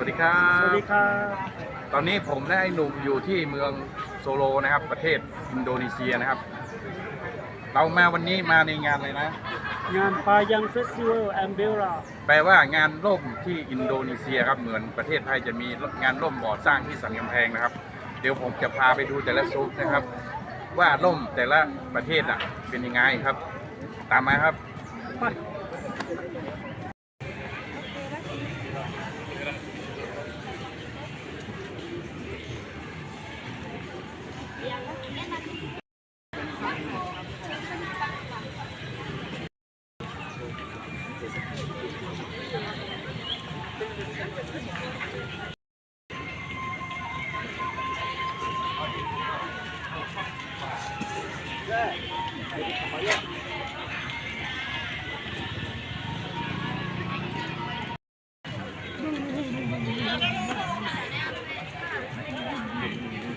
วัสดีครับ สวัสดีครับ ตอนนี้ผมและไอ้หนุ่มอยู่ที่เมืองโซโลนะครับ ประเทศอินโดนีเซียนะครับ เรามาวันนี้มาในงานอะไรนะ งานปายังเฟสติวัลแอมเบราแปลว่างานร่มที่อินโดนีเซียครับ เหมือนประเทศไทยจะมีงานร่มก่อสร้างที่สันกำแพงนะครับ เดี๋ยวผมจะพาไปดูแต่ละซุปนะครับ ว่าร่มแต่ละประเทศอะเป็นยังไงครับ ตามมาครับไป Yeah.